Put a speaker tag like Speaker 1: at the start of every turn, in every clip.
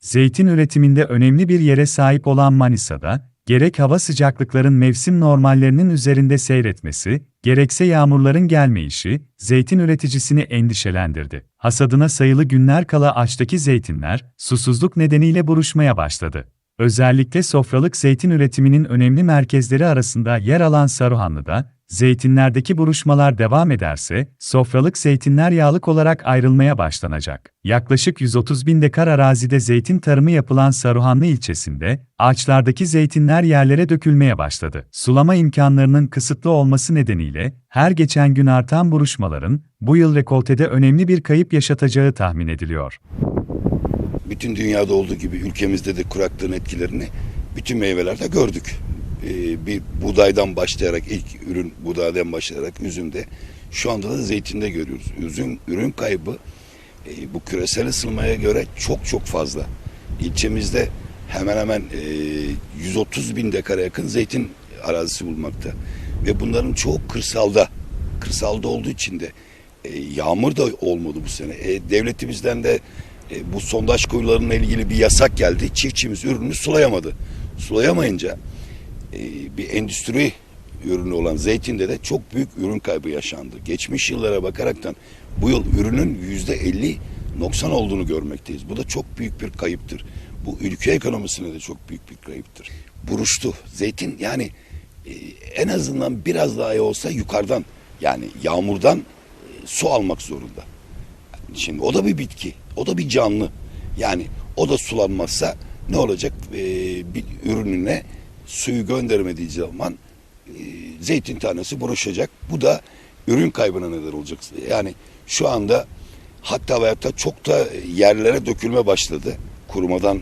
Speaker 1: Zeytin üretiminde önemli bir yere sahip olan Manisa'da, gerek hava sıcaklıkların mevsim normallerinin üzerinde seyretmesi, gerekse yağmurların gelmeyişi, zeytin üreticisini endişelendirdi. Hasadına sayılı günler kala açtaki zeytinler, susuzluk nedeniyle buruşmaya başladı. Özellikle sofralık zeytin üretiminin önemli merkezleri arasında yer alan Saruhanlı'da, zeytinlerdeki buruşmalar devam ederse, sofralık zeytinler yağlık olarak ayrılmaya başlanacak. Yaklaşık 130 bin dekar arazide zeytin tarımı yapılan Saruhanlı ilçesinde, ağaçlardaki zeytinler yerlere dökülmeye başladı. Sulama imkanlarının kısıtlı olması nedeniyle, her geçen gün artan buruşmaların, bu yıl rekoltede önemli bir kayıp yaşatacağı tahmin ediliyor.
Speaker 2: Bütün dünyada olduğu gibi ülkemizde de kuraklığın etkilerini bütün meyvelerde gördük. Ee, bir buğdaydan başlayarak ilk ürün buğdaydan başlayarak üzümde şu anda da zeytinde görüyoruz. Üzüm ürün kaybı e, bu küresel ısınmaya göre çok çok fazla. İlçemizde hemen hemen e, 130 bin dekara yakın zeytin arazisi bulunmakta. Ve bunların çoğu kırsalda. Kırsalda olduğu için de e, yağmur da olmadı bu sene. E, devletimizden de e, bu sondaj kuyularıyla ilgili bir yasak geldi. Çiftçimiz ürünü sulayamadı. Sulayamayınca e, bir endüstri ürünü olan zeytinde de çok büyük ürün kaybı yaşandı. Geçmiş yıllara bakaraktan bu yıl ürünün yüzde elli noksan olduğunu görmekteyiz. Bu da çok büyük bir kayıptır. Bu ülke ekonomisine de çok büyük bir kayıptır. Buruştu. Zeytin yani e, en azından biraz daha iyi olsa yukarıdan yani yağmurdan su almak zorunda. Şimdi o da bir bitki, o da bir canlı. Yani o da sulanmazsa ne olacak? Ee, bir ürününe suyu göndermediği zaman e, zeytin tanesi buruşacak. Bu da ürün kaybına neden olacak. Yani şu anda hatta ve hatta çok da yerlere dökülme başladı. Kurumadan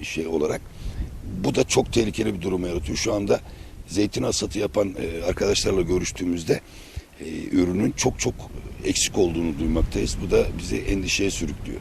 Speaker 2: e, şey olarak. Bu da çok tehlikeli bir durum yaratıyor. Şu anda zeytin hasatı yapan e, arkadaşlarla görüştüğümüzde e, ürünün çok çok eksik olduğunu duymaktayız. Bu da bizi endişeye sürüklüyor.